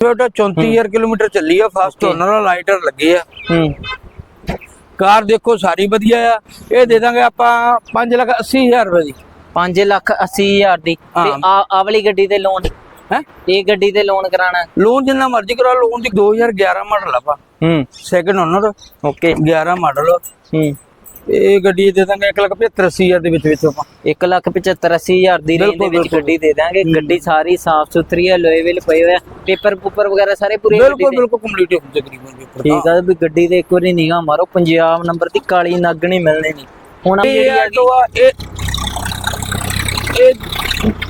ਟੋਇਓਟਾ 34000 kilometre ਚੱਲੀ ਆ first. Owner lighter ਲੱਗੇ ਆ। ਹੂੰ। ਕਾਰ ਦੇਖੋ ਸਾਰੀ ਵਧੀਆ ਆ ਇਹ ਦੇ ਦਾਂਗੇ ਆਪਾਂ 5 ਲੱਖ 80000 ਰੁਪਏ ਦੀ। 5 ਲੱਖ 80 ਹਜ਼ਾਰ ਦੀ। ਤੇ। ਆ ਵਾਲੀ ਗੱਡੀ ਤੇ ਲੋਨ ਹੈ? ਇਹ ਗੱਡੀ ਤੇ ਲੋਨ ਕਰਾਣਾ ਲੋਨ ਜਿੰਨਾ ਮਰਜ਼ੀ ਕਰਾ ਲੋਨ ਦੀ 2011 ਮਾਡਲ ਆਪਾਂ। ਹੂੰ। Second owner okay. 11 ਮਾਡਲ ਹੂੰ। ਇਹ ਗੱਡੀ ਦੇ ਦਾਂਗੇ 1 ਲੱਖ 75000 ਦੇ ਵਿੱਚ ਵਿੱਚ ਆਪਾਂ। 1 ਲੱਖ 75 ਅੱਸੀ ਹਜ਼ਾਰ ਦੀ ਰੇਂਜ ਦੇ ਬਿਲਕੁਲ, ਵਿੱਚ ਬਿਲਕੁਲ। ਗੱਡੀ ਦੇ ਦਾਂਗੇ। ਗੱਡੀ ਸਾਰੀ ਸਾਫ਼ ਸੁਥਰੀ ਹੈ ਲੋਹੇ ਵੇਲ ਪਏ ਹੋਏ ਆ। ਪੇਪਰ ਪੂਪਰ ਵਗੈਰਾ ਸਾਰੇ ਪੂਰੇ ਗੱਡੀ ਬਿਲਕੁਲ ਦੇ। ਬਿਲਕੁਲ ਕੰਪਲੀਟ ਹੋ ਤਕਰੀਬਨ ਪੇਪਰ। ਠੀਕ ਆ ਵੀ ਗੱਡੀ ਦੇ ਇੱਕ ਵਾਰੀ ਨਿਗਾਹ ਮਾਰੋ ਪੰਜਾਬ ਨੰਬਰ ਦੀ ਕਾਲੀ ਨੱਗ ਨਹੀਂ ਮਿਲਣੀ ਨਹੀਂ ਹੁਣ ਇਹ ਜਿਹੜੀ ਹੈਗੀ ਆਟੋ ਆ ਇਹ ਇਹ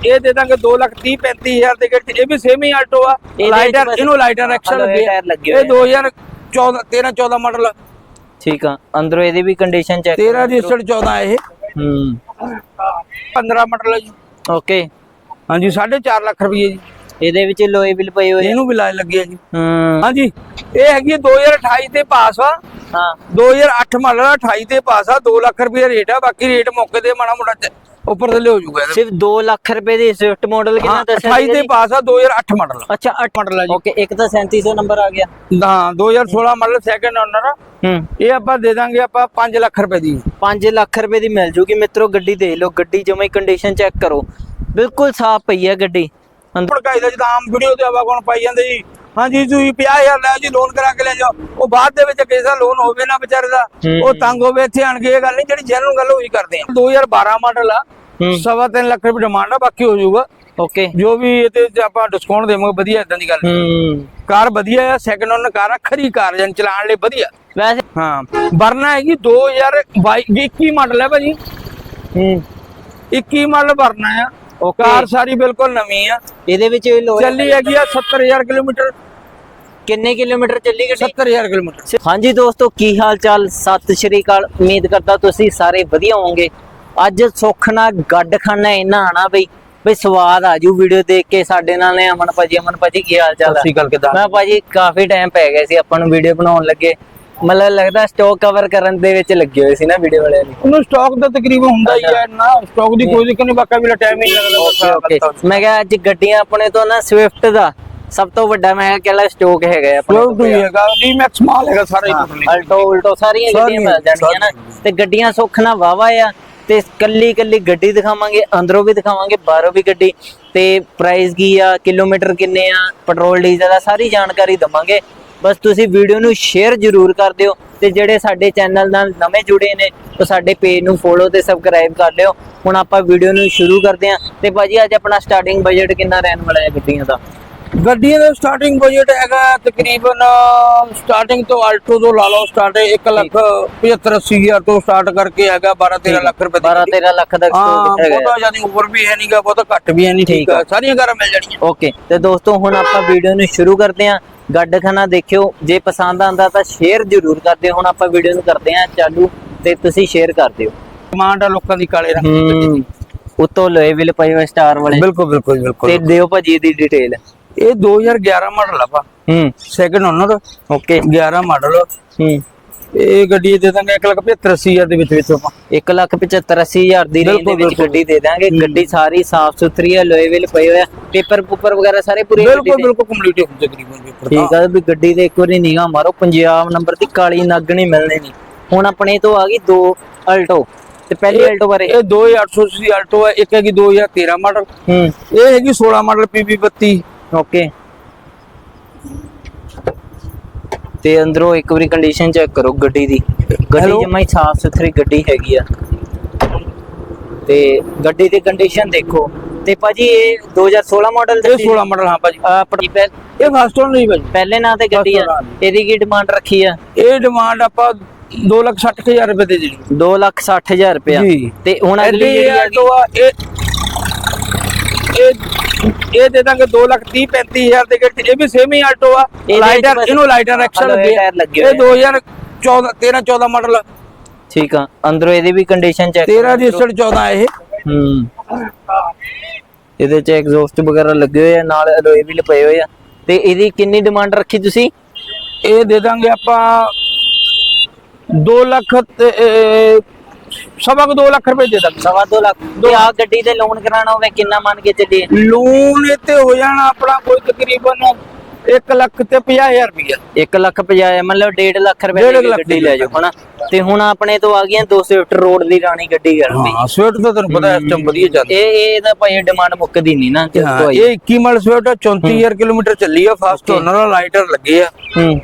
ਇਹ ਦੇ ਦਾਂਗੇ 2 ਲੱਖ 30 35000 ਦੇ ਗੱਡੀ। ਇਹ ਵੀ ਸੇਮ ਹੀ ਆਟੋ ਆ। ਇਹਦੇ ਵਿੱਚ ਲਾਈਟਰ ਬਸ ਇਹਨੂੰ ਲਾਈਟਰ ਐਕਸ਼ਨ alloy ਲੱਗੇ ਟਾਇਰ ਲੱਗੇ ਇਹ 2014 13 14 ਮਾਡਲ ਠੀਕ ਆ। ਅੰਦਰੋਂ ਇਹਦੀ ਵੀ ਕੰਡੀਸ਼ਨ ਚੈੱਕ 13 ਰਜਿਸਟਰਡ 14 ਇਹ। ਹੂੰ। 15 ਮਾਡਲ ਹੈ ਜੀ ਓਕੇ। ਹਾਂਜੀ 4.5 ਲੱਖ ਰੁਪਏ ਜੀ। ਇਹਦੇ ਵਿੱਚ ਲੋਹੇ ਬਿਲ ਪਏ ਹੋਏ। ਇਹਨੂੰ ਵੀ ਲਾਏ ਲੱਗੇ ਆ ਜੀ। ਹੂੰ। ਹਾਂਜੀ ਇਹ ਹੈਗੀ ਹੈ 2028 ਤੇ ਪਾਸ ਆ। ਹਾਂ। 2008 ਮਾਡਲ ਆ 28 ਤੇ ਪਾਸ ਆ 2 ਲੱਖ ਰੁਪਏ ਰੇਟ ਆ। ਬਾਕੀ ਰੇਟ ਮੌਕੇ ਤੇ ਮਾੜਾ ਮੋਟਾ ਉੱਪਰ ਥੱਲੇ ਹੋ ਜਾਊਗਾ। ਸਿਰਫ 2 ਲੱਖ ਰੁਪਏ ਦੀ ਸਵਿਫਟ ਮਾਡਲ ਕਿੰਨਾ ਦੱਸਿਆ 28 ਸੀਗਾ ਤੇ? ਪਾਸ ਆ 2008 ਮਾਡਲ ਅੱਛਾ 8 ਮਾਡਲ ਆ ਜੀ। ਓਕੇ ਇੱਕ ਤਾਂ 3700 ਨੰਬਰ ਆ ਗਿਆ। ਹਾਂ 2016 ਮਾਡਲ ਸੈਕੰਡ ਓਨਰ ਆ। ਇਹ ਆਪਾਂ ਦੇ ਦਾਂਗੇ ਆਪਾਂ 5 ਲੱਖ ਰੁਪਏ ਦੀ। 5 ਲੱਖ ਰੁਪਏ ਦੀ ਮਿਲ ਜੂਗੀ। ਮਿੱਤਰੋ ਗੱਡੀ ਦੇਖ ਲਓ। ਗੱਡੀ ਜਮੇ ਕੰਡੀਸ਼ਨ ਚੈੱਕ ਕਰੋ। ਬਿਲਕੁਲ ਸਾਫ਼ ਪਈ ਹੈ ਗੱਡੀ। ਅੰਦਰ ਭੜਕਾਈ ਦਾ ਜਿੱਦਾਂ ਆਮ ਵੀਡੀਓ ਤੇ ਆਵਾ ਕੋਣ ਪਾਈ ਜਾਂਦੇ ਜੀ। ਹਾਂਜੀ ਤੁਸੀਂ 50000 ਲੈ ਜੀ ਲੋਨ ਕਰਾ ਕੇ ਲੈ ਜਾਓ। ਉਹ ਬਾਅਦ ਦੇ ਵਿੱਚ ਕਿਸੇ ਦਾ ਲੋਨ ਹੋਵੇ ਨਾ ਵਿਚਾਰੇ ਦਾ। ਉਹ ਤੰਗ ਹੋਵੇ ਇੱਥੇ ਆਣ ਕੇ ਇਹ ਗੱਲ ਨਹੀਂ ਜਿਹੜੀ ਜੈਨੂਨ ਗੱਲ ਹੋਈ ਕਰਦੇ ਆ। 2012 ਮਾਡਲ ਆ ਸਵਾ ਤਿੰਨ ਲੱਖ ਰੁਪਏ ਡਿਮਾਂਡ ਆ ਬਾਕੀ ਹੋ ਜਾਊਗਾ। ਓਕੇ। ਜੋ ਵੀ ਇਹ ਤੇ ਆਪਾਂ ਡਿਸਕਾਊਂਟ ਦੇਵਾਂਗੇ ਵਧੀਆ ਇਦਾਂ ਦੀ ਗੱਲ ਕਾਰ ਵਧੀਆ ਆ ਸੈਕੰਡ ਓਨਰ ਕਾਰ ਆ ਖਰੀ ਕਾਰ ਜਨ ਚਲਾਉਣ ਲਈ ਵਧੀਆ। ਵੈਸੇ ਹਾਂ। ਵਰਨਾ ਹੈਗੀ 2022 21 ਮਾਡਲ ਹੈ ਭਾਜੀ। ਹੂੰ। 21 ਮਾਡਲ ਵਰਨਾ ਆ। ਓਕੇ ਕਾਰ ਸਾਰੀ ਬਿਲਕੁਲ ਨਵੀਂ ਆ। ਇਹਦੇ ਵਿੱਚ ਲੋਹੇ ਚੱਲੀ ਹੈਗੀ ਆ 70000 ਕਿਲੋਮੀਟਰ। ਕਿੰਨੇ ਕਿਲੋਮੀਟਰ ਚੱਲੀ ਗੱਡੀ? 70000 ਕਿਲੋਮੀਟਰ। ਹਾਂਜੀ ਦੋਸਤੋ ਕੀ ਹਾਲ ਚਾਲ? ਸਤਿ ਸ਼੍ਰੀ ਅਕਾਲ। ਉਮੀਦ ਕਰਦਾ ਤੁਸੀਂ ਸਾਰੇ ਵਧੀਆ ਹੋਵੋਗੇ। ਅੱਜ ਸੁੱਖ ਨਾਲ ਗੱਡ ਖਾਣਾ ਇਹਨਾਂ ਆਣਾ ਬਈ। ਬਈ ਸਵਾਦ ਆ ਜੂ ਵੀਡੀਓ ਦੇਖ ਕੇ। ਸਾਡੇ ਨਾਲ ਨੇ ਅਮਨ ਭਾਜੀ। ਅਮਨ ਭਾਜੀ ਕੀ ਹਾਲ ਚਾਲ ਸਤਿ ਸ਼੍ਰੀ ਅਕਾਲ ਕਿੱਦਾਂ? ਮੈਂ ਭਾਜੀ ਕਾਫੀ ਟਾਈਮ ਪੈ ਗਿਆ ਸੀ। ਆਪਾਂ ਨੂੰ ਵੀਡੀਓ ਬਣਾਉਣ ਲੱਗੇ। ਮਤਲਬ ਲੱਗਦਾ ਸਟਾਕ ਕਵਰ ਕਰਨ ਦੇ ਵਿੱਚ ਲੱਗੇ ਹੋਏ ਸੀ ਨਾ ਵੀਡੀਓ ਵਾਲਿਆਂ ਨੇ। ਉਹਨੂੰ ਸਟਾਕ ਦਾ ਤਕਰੀਬਨ ਹੁੰਦਾ ਹੀ ਹੈ ਨਾ ਸਟਾਕ ਦੀ ਕੋਈ ਦਿੱਕਤ ਨਹੀਂ ਬਾਕਾ ਵੀ ਟਾਈਮ ਹੀ ਲੱਗਦਾ ਓਕੇ ਮੈਂ ਕਿਹਾ ਅੱਜ ਗੱਡੀਆਂ ਆਪਣੇ ਤੋਂ ਨਾ ਸਵਿਫਟ ਦਾ ਸਭ ਤੋਂ ਵੱਡਾ ਮੈਂ ਕਿਹਾ ਸਟਾਕ ਹੈਗਾ ਆਪਣੇ ਕੋਲ। ਵੀ ਹੈਗਾ ਡੀਮੈਕਸ ਮਾਲ ਹੈਗਾ ਸਾਰਾ ਅਲਟੋ ਉਲਟੋ ਸਾਰੀਆਂ ਗੱਡੀਆਂ ਮਿਲ ਜਾਣਗੀਆਂ ਨਾ। ਤੇ ਗੱਡੀਆਂ ਸੁੱਖ ਨਾਲ ਵਾਵਾ ਆ ਤੇ ਕੱਲੀ ਕੱਲੀ ਗੱਡੀ ਦਿਖਾਵਾਂਗੇ ਅੰਦਰੋਂ ਵੀ ਦਿਖਾਵਾਂਗੇ ਬਾਹਰੋਂ ਵੀ ਗੱਡੀ। ਤੇ ਪ੍ਰਾਈਸ ਕੀ ਆ ਕਿਲੋਮੀਟਰ ਕਿੰਨੇ ਆ ਪੈਟਰੋਲ ਡੀਜ਼ਲ ਦਾ ਸਾਰੀ ਜਾਣਕਾਰੀ ਦਵਾਂਗੇ। ਬਸ ਤੁਸੀਂ ਵੀਡੀਓ ਨੂੰ ਸ਼ੇਅਰ ਜ਼ਰੂਰ ਕਰ ਦਿਓ ਤੇ ਜਿਹੜੇ ਸਾਡੇ ਚੈਨਲ ਨਾਲ ਨਵੇਂ ਜੁੜੇ ਨੇ ਉਹ ਸਾਡੇ ਪੇਜ ਨੂੰ ਫੋਲੋ ਤੇ ਸਬਸਕ੍ਰਾਈਬ ਕਰ ਲਿਓ। ਹੁਣ ਆਪਾਂ ਵੀਡੀਓ ਨੂੰ ਸ਼ੁਰੂ ਕਰਦੇ ਹਾਂ ਤੇ ਭਾਜੀ ਅੱਜ ਆਪਣਾ ਸਟਾਰਟਿੰਗ ਬਜਟ ਕਿੰਨਾ ਰਹਿਣ ਵਾਲਾ ਹੈ ਗੱਡੀਆਂ ਦਾ? ਗੱਡੀਆਂ ਦਾ ਸਟਾਰਟਿੰਗ ਬਜਟ ਹੈਗਾ ਤਕਰੀਬਨ ਸਟਾਰਟਿੰਗ ਤੋਂ ਆਲਟੋ ਤੋਂ ਲਾ ਲਓ ਸਟਾਰਟ 1 ਲੱਖ 75 80 ਹਜ਼ਾਰ ਤੋਂ ਸਟਾਰਟ ਕਰਕੇ ਹੈਗਾ 12 13 ਲੱਖ ਰੁਪਏ ਦੀ 12 ਗੱਡੀ। 13 ਲੱਖ ਦਾ ਹਾਂ ਸਟੋਕ ਹੈਗਾ ਬਹੁਤਾ ਜ਼ਿਆਦਾ ਉੱਪਰ ਵੀ ਹੈ ਨਹੀਂਗਾ ਬਹੁਤਾ ਘੱਟ ਵੀ ਹੈ ਨਹੀਂ ਠੀਕ ਆ। ਸਾਰੀਆਂ ਕਾਰਾਂ ਮਿਲ ਜਾਣੀਆਂ। ਓਕੇ ਤੇ ਦੋਸਤੋ ਹੁਣ ਆਪਾਂ ਵੀਡੀਓ ਨੂੰ ਸ਼ੁਰੂ ਕਰਦੇ ਹਾਂ। ਗੱਡ ਖਾਨਾ ਦੇਖਿਓ ਜੇ ਪਸੰਦ ਆਂਦਾ ਤਾਂ ਸ਼ੇਅਰ ਜ਼ਰੂਰ ਕਰ ਦਿਓ। ਹੁਣ ਆਪਾਂ ਵੀਡੀਓ ਨੂੰ ਕਰਦੇ ਹਾਂ ਚਾਲੂ ਤੇ ਤੁਸੀਂ ਸ਼ੇਅਰ ਕਰ ਦਿਓ। ਡਿਮਾਂਡ ਆ ਲੋਕਾਂ ਦੀ ਕਾਲੇ ਰੰਗ ਦੀ ਗੱਡੀ ਦੀ। ਉਤੋਂ ਲੋਏ ਵਿਲ ਪਏ ਹੋਏ ਸਟਾਰ ਵਾਲੇ। ਬਿਲਕੁਲ ਬਿਲਕੁਲ ਤੇ ਬਿਲਕੁਲ ਦਿਓ ਭਾਜੀ ਦੀ ਡਿਟੇਲ ਇਹ 2011 ਮਾਡਲ ਆ ਪਾ ਹੂੰ। ਸੈਕੰਡ ਓਨਰ ਓਕੇ 11 ਮਾਡਲ ਹੂੰ। ਇਹ ਗੱਡੀ ਦੇ ਦਾਂਗੇ 1 ਲੱਖ 75 ਅੱਸੀ ਹਜ਼ਾਰ ਦੇ ਵਿੱਚ ਵਿੱਚ ਆਪਾਂ। 1 ਲੱਖ 75 ਅੱਸੀ ਹਜ਼ਾਰ ਦੀ ਰੇਂਜ ਦੇ ਵਿੱਚ ਬਿਲਕੁਲ। ਗੱਡੀ ਦੇ ਦਾਂਗੇ। ਗੱਡੀ ਸਾਰੀ ਸਾਫ਼ ਸੁਥਰੀ ਹੈ ਲੋਏ ਵਿਲ ਪਏ ਹੋਏ ਆ। ਪੇਪਰ ਪੂਪਰ ਵਗੈਰਾ ਸਾਰੇ ਪੂਰੇ ਬਿਲਕੁਲ ਬਿਲਕੁਲ ਕੰਪਲੀਟ ਹੋ ਤਕਰੀਬਨ ਪੇਪਰ ਠੀਕ ਆ ਵੀ ਗੱਡੀ ਦੇ ਇੱਕ ਵਾਰੀ ਨਿਗਾਹ ਮਾਰੋ ਪੰਜਾਬ ਨੰਬਰ ਦੀ ਕਾਲੀ ਨੱਗ ਨਹੀਂ ਮਿਲਣੀ ਨਹੀਂ ਹੁਣ ਆਪਣੇ ਤੋਂ ਆ ਗਈ ਦੋ ਅਲਟੋ। ਤੇ ਪਹਿਲੀ ਅਲਟੋ ਬਾਰੇ? ਇਹ 2800 ਸੀ ਆਲਟੋ ਹੈ ਇੱਕ ਹੈਗੀ 2013 ਮਾਡਲ। ਹੂੰ। ਇਹ ਹੈਗੀ 16 ਮਾਡਲ ਪੀਬੀ 32 ਓਕੇ। ਤੇ ਅੰਦਰੋਂ ਇੱਕ ਵਾਰੀ ਕੰਡੀਸ਼ਨ ਚੈੱਕ ਕਰੋ ਗੱਡੀ ਦੀ। ਗੱਡੀ Hello? ਜਮਾਈ ਸਾਫ਼ ਸੁਥਰੀ ਗੱਡੀ ਹੈਗੀ ਆ। ਤੇ ਗੱਡੀ ਦੀ ਕੰਡੀਸ਼ਨ ਦੇਖੋ। ਤੇ ਭਾਜੀ ਇਹ 2016 ਮਾਡਲ ਇਹ 16 ਮਾਡਲ ਹਾਂ ਭਾਜੀ। ਇਹ ਫਸਟ ਓਨ ਨਹੀਂ ਭਾਜੀ। ਪਹਿਲੇ ਨਾਂ ਤੇ ਗੱਡੀ ਆ। First owner ਆ। ਇਹਦੀ ਕੀ ਡਿਮਾਂਡ ਰੱਖੀ ਆ? ਇਹ ਡਿਮਾਂਡ ਆਪਾਂ 2 ਲੱਖ 60 ਹਜ਼ਾਰ ਰੁਪਏ ਦੇ ਜਿਹੜੀ 2 ਲੱਖ 60 ਹਜ਼ਾਰ ਰੁਪਇਆ। ਜੀ। ਤੇ ਹੁਣ ਅਗਲੀ ਜਿਹੜੀ ਆ ਇਹ ਇਹ ਇਹ ਦੇ ਦਾਂਗੇ 2 ਲੱਖ 30 35 ਹਜ਼ਾਰ ਦੇ ਗੱਡੀ ਇਹ ਵੀ ਸੇਮ ਹੀ ਆਲਟੋ ਆ। ਲਾਈਟਰ ਇਹਨੂੰ ਲਾਈਟਰ ਐਕਸ਼ਨ ਲੱਗੇ ਇਹ 2014 13 14 ਮਾਡਲ। ਠੀਕ ਆ। ਅੰਦਰੋਂ ਇਹਦੀ ਵੀ ਕੰਡੀਸ਼ਨ ਚੈੱਕ 13 ਰਜਿਸਟਰਡ 14 ਇਹ। ਹੂੰ। ਇਹਦੇ ਚ ਐਗਜ਼ੌਸਟ ਵਗੈਰਾ ਲੱਗੇ ਹੋਏ ਆ ਨਾਲ ਅਲੋਏ ਵੀ ਪਏ ਹੋਏ ਆ। ਤੇ ਇਹਦੀ ਕਿੰਨੀ ਡਿਮਾਂਡ ਰੱਖੀ ਤੁਸੀਂ? ਇਹ ਦੇ ਦਾਂਗੇ ਆਪਾਂ 2 ਲੱਖ ਤੇ ਸਵਾ ਕੁ 2 ਲੱਖ ਰੁਪਏ ਦੇ ਦਾਂਗੇ। ਸਵਾ ਦੋ ਲੱਖ। ਤੇ ਆ ਗੱਡੀ ਤੇ ਲੋਨ ਕਰਾਣਾ ਹੋਵੇ ਕਿੰਨਾ ਮੰਨ ਕੇ ਚੱਲੀਏ? ਲੋਨ ਤੇ ਹੋ ਜਾਣਾ ਆਪਣਾ ਕੋਈ ਤਕਰੀਬਨ 1 ਲੱਖ ਤੇ 50000 ਰੁਪਇਆ 1 ਲੱਖ 50 ਮਤਲਬ 1.5 ਲੱਖ ਰੁਪਏ ਦੀ ਗੱਡੀ ਲੈ ਜਾਓ ਹਨਾ? ਤੇ ਹੁਣ ਆਪਣੇ ਤੋਂ ਆ ਗਈਆਂ ਦੋ ਸਵਿਫਟ ਰੋਡ ਦੀ ਰਾਣੀ ਗੱਡੀ ਕਰਨ ਦੀ ਹਾਂ ਸਵਿਫਟ ਤਾਂ ਤੁਹਾਨੂੰ ਪਤਾ ਇਸ ਟਾਈਮ ਵਧੀਆ ਚੱਲਦੀ। ਇਹ ਇਹ ਇਹਦਾ ਭਾਈ ਡਿਮਾਂਡ ਮੁੱਕਦੀ ਨਹੀਂ ਨਾ ਕਿ ਇਹ 21 ਮਾਡਲ ਸਵਿਫਟ 34000 ਕਿਲੋਮੀਟਰ ਚੱਲੀ ਆ ਫਸਟ ਓਨਰ ਆ ਲਾਈਟਰ ਲੱਗੇ ਆ। ਹੂੰ।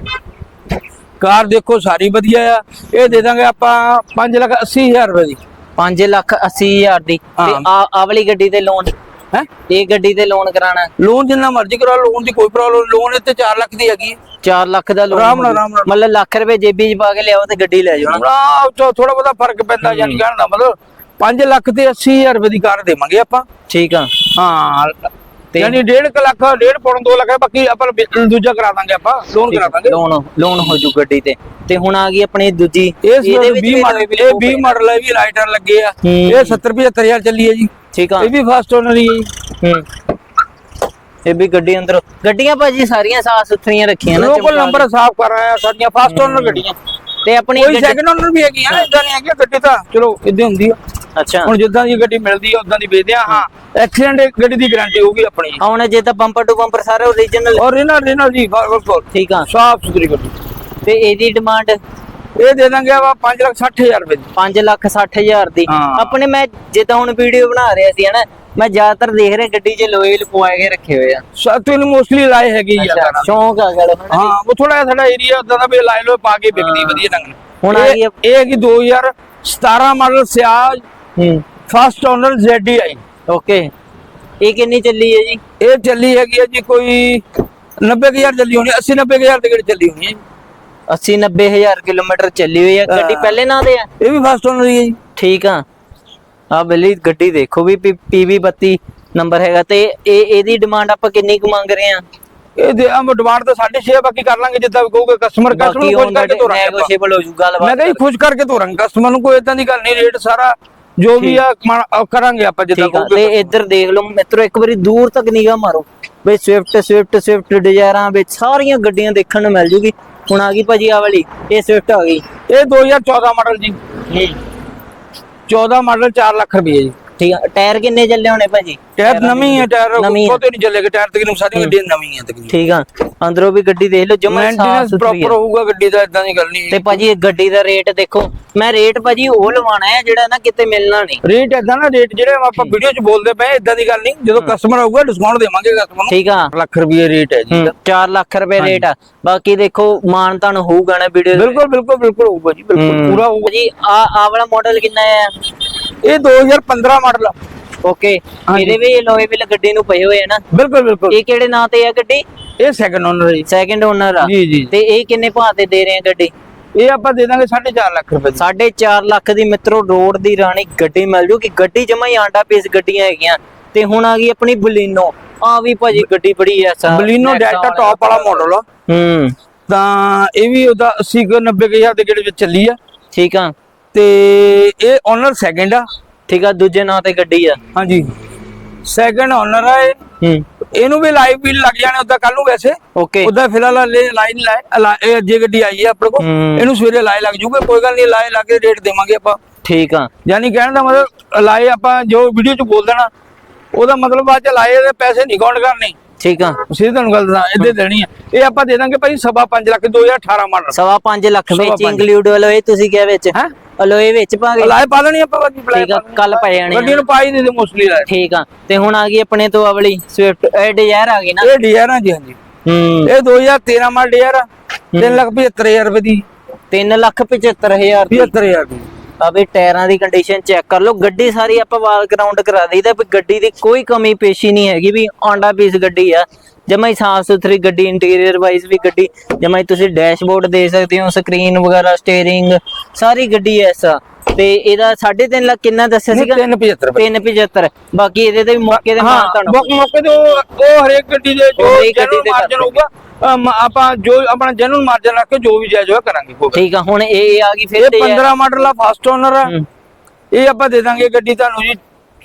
ਕਾਰ ਦੇਖੋ ਸਾਰੀ ਵਧੀਆ ਆ। ਇਹ ਦੇ ਦਾਂਗੇ ਆਪਾਂ 5 ਲੱਖ 80000 ਰੁਪਏ ਦੀ। 5 ਲੱਖ 80 ਹਜ਼ਾਰ ਦੀ। ਤੇ ਹਾਂ। ਆ ਆ ਵਾਲੀ ਗੱਡੀ ਤੇ ਲੋਨ ਹੈ? ਇਹ ਗੱਡੀ ਤੇ ਲੋਨ ਕਰਾਣਾ ਲੋਨ ਜਿੰਨਾ ਮਰਜ਼ੀ ਕਰਾ ਲੋਨ ਦੀ ਕੋਈ ਪ੍ਰੋਬਲਮ ਲੋਨ ਤੇ 4 ਲੱਖ ਦੀ ਹੈਗੀ। 4 ਲੱਖ ਦਾ ਲੋਨ ਆਰਾਮ ਨਾਲ, ਆਰਾਮ ਨਾਲ। ਮਤਲਬ ਲੱਖ ਰੁਪਏ ਜੇਬੀ ਚ ਪਾ ਕੇ ਲਿਆਓ ਤੇ ਗੱਡੀ ਲੈ ਜਾਓ। ਆ ਥੋੜਾ ਬਹੁਤਾ ਫ਼ਰਕ ਪੈਂਦਾ ਯਾਨੀ ਕਹਿਣ ਦਾ ਮਤਲਬ 5 ਲੱਖ ਤੇ 80000 ਰੁਪਏ ਦੀ ਕਾਰ ਦੇਵਾਂਗੇ ਆਪਾਂ। ਠੀਕ ਆ। ਹਾਂ ਯਾਨੀ 1.5 ਲੱਖ 1.5 ਪੌਣ 2 ਲੱਖ ਹੈ ਬਾਕੀ ਆਪਾਂ ਬਿ- ਦੂਜਾ ਕਰਾ ਦਾਂਗੇ ਆਪਾਂ ਲੋਨ ਕਰਾ ਦਾਂਗੇ। ਲੋਨ ਲੋਨ ਹੋ ਜੂ ਗੱਡੀ ਤੇ। ਤੇ ਹੁਣ ਆ ਗਈ ਆਪਣੀ ਦੂਜੀ। ਇਸ ਇਹਦੇ ਵਿੱਚ 20 ਵੀ ਮਾਡਲ ਨਵੇਂ ਇਹ logo 20 ਮਾਡਲ ਹੈ ਵੀ ਲਾਈਟਰ ਲੱਗੇ ਆ। ਹੂੰ। ਇਹ 70 75000 ਚੱਲੀ ਹੈ ਜੀ। ਠੀਕ ਆ। ਇਹ ਵੀ ਫਸਟ ਓਨਰ ਹੀ ਹੈ ਜੀ। ਹੂੰ। ਇਹ ਵੀ ਗੱਡੀ ਅੰਦਰ ਗੱਡੀਆਂ ਭਾਜੀ ਸਾਰੀਆਂ ਸਾਫ਼ ਸੁਥਰੀਆਂ ਰੱਖੀਆਂ ਨਾ ਲੋਕਲ ਚਮਕਾ ਨੰਬਰ ਸਾਫ਼ ਕਰ ਆਇਆ ਸਾਡੀਆਂ ਫਸਟ ਓਨਰ ਗੱਡੀਆਂ। ਤੇ ਆਪਣੀ ਕੋਈ ਗੱਡੀ- ਸੈਕੰਡ ਓਨਰ ਵੀ ਹੈਗੀਆਂ ਇਦਾਂ ਨਹੀਂ ਹੈਗੀ ਗੱਡੀ ਤਾਂ ਚਲੋ ਇਦਾਂ ਹੁੰਦੀ ਆ। ਅੱਛਾ। ਹੁਣ ਜਿੱਦਾਂ ਦੀ ਗੱਡੀ ਮਿਲਦੀ ਆ ਉਦਾਂ ਦੀ ਵੇਚਦੇ ਆ ਹਾਂ। ਐਕਸੀਡੈਂਟ ਗੱਡੀ ਦੀ ਗਾਰੰਟੀ ਹੋਊਗੀ ਆਪਣੀ। ਹੁਣ ਜੇ ਤਾਂ ਬੰਪਰ ਟੂ ਬੰਪਰ ਸਾਰੇ ਓਰੀਜਨਲ ਔਰ ਇਹਨਾਂ ਇਹਨਾਂ ਜੀ ਬਿਲਕੁਲ ਠੀਕ ਆ। ਸਾਫ਼ ਸੁਥਰੀ ਗੱਡੀ। ਤੇ ਇਹਦੀ ਡਿਮਾਂਡ ਇਹ ਦੇ ਦਾਂਗੇ ਆਪਾਂ 5 ਲੱਖ 60000 ਰੁਪਏ ਦੀ। 5 ਲੱਖ 60 ਹਜ਼ਾਰ ਦੀ। ਹਾਂ। ਆਪਣੇ ਮੈਂ ਜਿੱਦਾਂ ਹੁਣ ਵੀਡੀਓ ਬਣਾ ਰਿਹਾ ਸੀ ਹਨਾ ਮੈਂ ਜ਼ਿਆਦਾਤਰ ਦੇਖ ਰਿਹਾ ਗੱਡੀ 'ਚ ਲੋਹੇ ਲਪਵਾਏ ਕੇ ਰੱਖੇ ਹੋਏ ਆ। ਸਤਿ ਨੂੰ ਮੋਸਟਲੀ ਲਾਏ ਹੈਗੇ ਹੀ ਆ ਸ਼ੌਂਕ ਆ ਗੱਲ ਹਾਂ ਉਹ ਥੋੜਾ ਜਿਹਾ ਸਾਡਾ ਏਰੀਆ ਉਦਾਂ ਦਾ ਵੀ ਲਾਏ ਲੋ ਪਾ ਕੇ ਵਿਕਦੀ ਵਧੀਆ ਢੰਗ ਨਾਲ। ਹੁਣ ਆ ਗਈ ਇਹ ਹੈਗੀ 2017 ਮਾਡਲ ਸਿਆਜ ਹੂੰ। ਫਸਟ ਓਨਰ ZDI ਓਕੇ ਇਹ ਕਿੰਨੀ ਚੱਲੀ ਹੈ ਜੀ? ਇਹ ਚੱਲੀ ਹੈਗੀ ਹੈ ਜੀ ਕੋਈ 90000 ਚੱਲੀ ਹੋਣੀ 80 90000 ਦੀ ਗੱਡੀ ਚੱਲੀ ਹੋਣੀ ਹੈ ਜੀ। 80 90 ਹਜ਼ਾਰ ਕਿਲੋਮੀਟਰ ਚੱਲੀ ਹੋਈ ਆ ਗੱਡੀ ਹਾਂ। ਪਹਿਲੇ ਨਾਂ ਦੇ ਆ ਇਹ ਵੀ ਫਸਟ ਓਨਰ ਹੀ ਹੈ ਜੀ। ਠੀਕ ਆ। ਆ ਬਲੀ ਗੱਡੀ ਦੇਖੋ ਵੀ ਪੀਵੀ 32 ਨੰਬਰ ਹੈਗਾ ਤੇ ਇਹ ਇਹਦੀ ਡਿਮਾਂਡ ਆਪਾਂ ਕਿੰਨੀ ਕੁ ਮੰਗ ਰਹੇ ਆ ਇਹ ਦੇ ਆ ਡਿਮਾਂਡ ਤਾਂ 6.5 ਬਾਕੀ ਕਰ ਲਾਂਗੇ ਜਿੱਦਾਂ ਵੀ ਕਹੂਗੇ ਕਸਟਮਰ ਕਸਟਮਰ ਖੁਸ਼ ਕਰਕੇ ਤੋਰਾਂਗੇ। ਨੈਗੋਸ਼ੀਏਬਲ ਹੋ ਗੱਲਬਾਤ ਮੈਂ ਕਿਹਾ ਖੁਸ਼ ਕਰਕੇ ਤੋਰਾਂਗੇ ਕਸਟਮਰ ਨੂੰ ਕੋਈ ਇਦਾਂ ਦੀ ਗੱਲ ਨਹੀਂ ਰੇਟ ਸਾਰਾ ਜੋ ਵੀ ਆ ਕਰਾਂਗੇ ਆਪਾਂ ਜਿੱਦਾਂ ਠੀਕ ਆ ਕਹੂਗੇ ਤੇ ਇੱਧਰ ਦੇਖ ਲਓ ਮਿੱਤਰੋ ਇੱਕ ਵਾਰੀ ਦੂਰ ਤੱਕ ਨਿਗਾਹ ਮਾਰੋ। ਬਈ ਸਵਿਫਟ ਸਵਿਫਟ ਸਵਿਫਟ ਡਿਜ਼ਾਇਰਾਂ ਵਿੱਚ ਸਾਰੀਆਂ ਗੱਡੀਆਂ ਦੇਖਣ ਨੂੰ ਮਿਲ ਜੂਗੀ। ਹੁਣ ਆ ਗਈ ਭਾਜੀ ਆ ਵਾਲੀ ਇਹ ਸਵਿਫਟ ਆ ਗਈ। ਇਹ 2014 ਮਾਡਲ ਜੀ। 14 ਮਾਡਲ 4 ਲੱਖ ਰੁਪਏ ਜੀ। ਠੀਕ ਆ। ਟਾਇਰ ਕਿੰਨੇ ਚੱਲੇ ਹੋਣੇ ਭਾਜੀ? ਟਾਇਰ ਨਵੀਂ ਹੈ ਟਾਇਰ ਨਵੀਂ ਹੈ। ਬਹੁਤੇ ਨਹੀਂ ਚੱਲੇਗਾ ਟਾਇਰ ਤਕਰੀਬਨ ਸਾਰੀ ਗੱਡੀਆਂ ਨਵੀਂ ਹੈ ਤਕਰੀਬਨ। ਠੀਕ ਆ। ਅੰਦਰੋਂ ਵੀ ਗੱਡੀ ਦੇਖ ਲਓ ਜਮਾ ਸਾਫ਼ ਮੇਨਟੇਨੈਂਸ ਸੁਥਰੀ ਪ੍ਰੋਪਰ ਹੋਊਗਾ ਗੱਡੀ ਦਾ ਇਦਾਂ ਦੀ ਗੱਲ ਨਹੀਂ। ਤੇ ਭਾਜੀ ਇਹ ਗੱਡੀ ਦਾ ਰੇਟ ਦੇਖੋ। ਮੈਂ ਰੇਟ ਭਾਜੀ ਉਹ ਲਵਾਣਾ ਹੈ ਜਿਹੜਾ ਨਾ ਕਿਤੇ ਮਿਲਣਾ ਨਹੀਂ। ਰੇਟ ਇਦਾਂ ਨਾ ਰੇਟ ਜਿਹੜੇ ਆਪਾਂ ਵੀਡੀਓ 'ਚ ਬੋਲਦੇ ਪਏ ਇਦਾਂ ਦੀ ਗੱਲ ਨਹੀਂ। ਜਦੋਂ ਕਸਟਮਰ ਆਊਗਾ ਡਿਸਕਾਊਂਟ ਦੇਵਾਂਗੇ ਕਸਟਮਰ ਨੂੰ। ਠੀਕ ਆ। ਲੱਖ ਰੁਪਏ ਰੇਟ ਹੈ ਜੀ ਹੂੰ 4 ਲੱਖ ਰੁਪਏ ਰੇਟ ਆ। ਬਾਕੀ ਦੇਖੋ ਮਾਨ ਤਾਨ ਹੋਊਗਾ ਨਾ ਵੀਡੀਓ ਬਿਲਕੁਲ ਬਿਲਕੁਲ ਬਿਲਕੁਲ ਹੋਊਗਾ ਜੀ ਬਿਲਕੁਲ। ਪੂਰਾ ਹੋਊਗਾ। ਜੀ ਆ ਆ ਵਾਲਾ ਮਾਡਲ ਕਿੰਨਾ ਹੈ? ਇਹ 2015 ਮਾਡਲ ਓਕੇ ਇਹਦੇ ਵੀ ਲੋਹੇ ਵੀ ਗੱਡੀ ਨੂੰ ਪਏ ਹੋਏ ਆ ਨਾ? ਬਿਲਕੁਲ ਬਿਲਕੁਲ। ਇਹ ਕਿਹੜੇ ਨਾਂ ਤੇ ਆ ਗੱਡੀ? ਇਹ ਸੈਕੰਡ ਓਨਰ ਹੈ ਜੀ। ਸੈਕਿੰਡ ਓਨਰ ਆ। ਜੀ ਜੀ। ਤੇ ਇਹ ਕਿੰਨੇ ਭਾਅ ਤੇ ਦੇ ਰਹੇ ਆ ਗੱਡੀ? ਇਹ ਆਪਾਂ ਦੇ ਦਾਂਗੇ 4.5 ਲੱਖ ਰੁਪਏ ਦੀ। 4.5 ਲੱਖ ਦੀ ਮਿੱਤਰੋ ਰੋਡ ਦੀ ਰਾਣੀ ਗੱਡੀ ਮਿਲ ਜੂਗੀ ਗੱਡੀ ਜਮਾ ਹੀ ਆਂਡਾ ਪੀਸ ਗੱਡੀਆਂ ਹੈਗੀਆਂ। ਤੇ ਹੁਣ ਆ ਗਈ ਆਪਣੀ ਬਲੀਨੋ ਆ ਵੀ ਭਾਜੀ ਗੱਡੀ ਬੜੀ ਐਸਾ ਬਲੀਨੋ ਡੈਟਾ ਟਾਪ ਵਾਲਾ ਮਾਡਲ ਆ। ਹੂੰ। ਤਾਂ ਇਹ ਵੀ ਉਹਦਾ 80 ਕੁ 90 ਕੁ ਹਜ਼ਾਰ ਦੇ ਗੇੜੇ ਵਿੱਚ ਚੱਲੀ ਆ। ਠੀਕ ਆ। ਤੇ ਇਹ ਓਨਰ ਸੈਕੰਡ ਆ। ਠੀਕ ਆ ਦੂਜੇ ਨਾਂ ਤੇ ਗੱਡੀ ਆ। ਹਾਂਜੀ। ਸੈਕੰਡ ਓਨਰ ਆ ਇਹ। ਹੂੰ। ਇਹਨੂੰ ਵੀ ਲਾਈਵ ਬਿੱਲ ਲੱਗ ਜਾਣੇ ਉਦਾਂ ਕੱਲ ਨੂੰ ਵੈਸੇ। ਓਕੇ ਉਦਾਂ ਫਿਲਹਾਲ ਲਾਈਨ ਲਾਏ ਇਹ ਜੇ ਗੱਡੀ ਆਈ ਹੈ ਆਪਣੇ ਹੂੰ। ਇਹਨੂੰ ਸਵੇਰੇ ਲਾਏ ਲੱਗ ਜੂਗੇ। ਕੋਈ ਗੱਲ ਨਹੀਂ ਲਾਏ ਲਾ ਕੇ ਰੇਟ ਦੇਵਾਂਗੇ ਆਪਾਂ। ਠੀਕ ਆ। ਯਾਨੀ ਕਹਿਣ ਦਾ ਮਤਲਬ ਲਾਏ ਆਪਾਂ ਜੋ ਵੀਡੀਓ 'ਚ ਬੋਲ ਦੇਣਾ। ਉਹਦਾ ਮਤਲਬ ਬਾਅਦ ਚ ਲਾਏ ਦੇ ਪੈਸੇ ਨਹੀਂ ਕਾਊਂਟ ਕਰਨੇ। ਠੀਕ ਆ। ਸਿੱਧੀ ਤੁਹਾਨੂੰ ਗੱਲ ਦੱਸਾਂ ਇੱਦੇ ਦੇਣੀ ਆ। ਇਹ ਆਪਾਂ ਦੇ ਦਾਂਗੇ ਭਾਈ ਸਵਾ 5 ਲੱਖ 2018 ਮਾਡਲ। ਸਵਾ 5 ਲੱਖ ਵਿੱਚ ਪੰਜ। ਇੰਕਲੂਡ ਅਲੋਏ ਤੁਸੀਂ ਕਿਹਾ ਵਿੱਚ? ਹੈਂ? ਅਲੋਏ ਵਿੱਚ ਪਾ ਗਏ ਲਾਏ ਪਾ ਦੇਣੀ ਆਪਾਂ ਬਾਕੀ ਠੀਕ ਆ ਕੱਲ ਪੈ ਜਾਣੇ ਗੱਡੀ। ਨੂੰ ਪਾਈ ਦੇ ਦੇ ਮੋਸਟਲੀ ਲਾਏ। ਠੀਕ ਆ ਤੇ ਹੁਣ ਆ ਗਈ ਆਪਣੇ ਤੋਂ ਅਵਲੀ ਸਵਿਫਟ ਇਹ ਡਿਜ਼ਾਇਰ ਆ ਗਈ ਨਾ? ਇਹ ਡਿਜ਼ਾਇਰ ਆ ਜੀ ਹਾਂਜੀ। ਹੂੰ। ਇਹ 2013 ਮਾਡਲ ਡਿਜ਼ਾਇਰ ਆ। 3 ਲੱਖ 75000 ਰੁਪਏ ਦੀ। 3 ਲੱਖ 75000 ਦੀ। 75000 ਦੀ। ਆ ਵੀ ਟਾਇਰਾਂ ਦੀ ਕੰਡੀਸ਼ਨ ਚੈੱਕ ਕਰ ਲਓ। ਗੱਡੀ ਸਾਰੀ ਆਪਾਂ ਵਾਲ ਗਰਾਊਂਡ ਕਰਾ ਦਈਦਾ ਵੀ ਗੱਡੀ ਦੀ ਕੋਈ ਕਮੀ ਪੇਸ਼ੀ ਨਹੀਂ ਹੈਗੀ ਵੀ ਆਂਡਾ ਪੀਸ ਗੱਡੀ ਆ। ਜਮਾ ਹੀ ਸਾਫ਼ ਸੁਥਰੀ ਗੱਡੀ ਇੰਟੀਰੀਅਰ ਵਾਈਜ਼ ਵੀ ਗੱਡੀ ਜਮਾ ਹੀ ਤੁਸੀਂ ਡੈਸ਼ਬੋਰਡ ਦੇ ਸਕਦੇ ਹੋ ਸਕਰੀਨ ਵਗੈਰਾ ਸਟੀਅਰਿੰਗ ਸਾਰੀ ਗੱਡੀ ਐਸਾ ਤੇ ਇਹਦਾ 3.5 ਲੱਖ ਕਿੰਨਾ ਦੱਸਿਆ ਸੀਗਾ? 375 ਰੁਪਏ 375 ਬਾਕੀ ਇਹਦੇ ਤੇ ਵੀ ਮੌਕੇ ਹਾਂ ਮਾਰ ਤੁਹਾਨੂੰ ਮੌਕੇ ਤੇ ਉਹ ਹਰੇਕ ਗੱਡੀ ਦੇ ਜੋ ਗੱਡੀ ਦੇ ਮਾਰਜਨ ਹੋਊਗਾ ਆਪਾਂ ਜੋ ਆਪਣਾ ਜਨਰਲ ਮਾਰਜਨ ਰੱਖ ਕੇ ਜੋ ਵੀ ਜਾਇਜ਼ ਹੋਇਆ ਕਰਾਂਗੇ ਠੀਕ ਆ ਹੁਣ ਇਹ ਆ ਗਈ। ਫਿਰ ਇਹ ਤੇ 15 ਮਾਡਲ ਆ ਫਸਟ ਓਨਰ ਆ। ਇਹ ਆਪਾਂ ਦੇ ਦਾਂਗੇ ਗੱਡੀ ਤੁਹਾਨੂੰ ਜੀ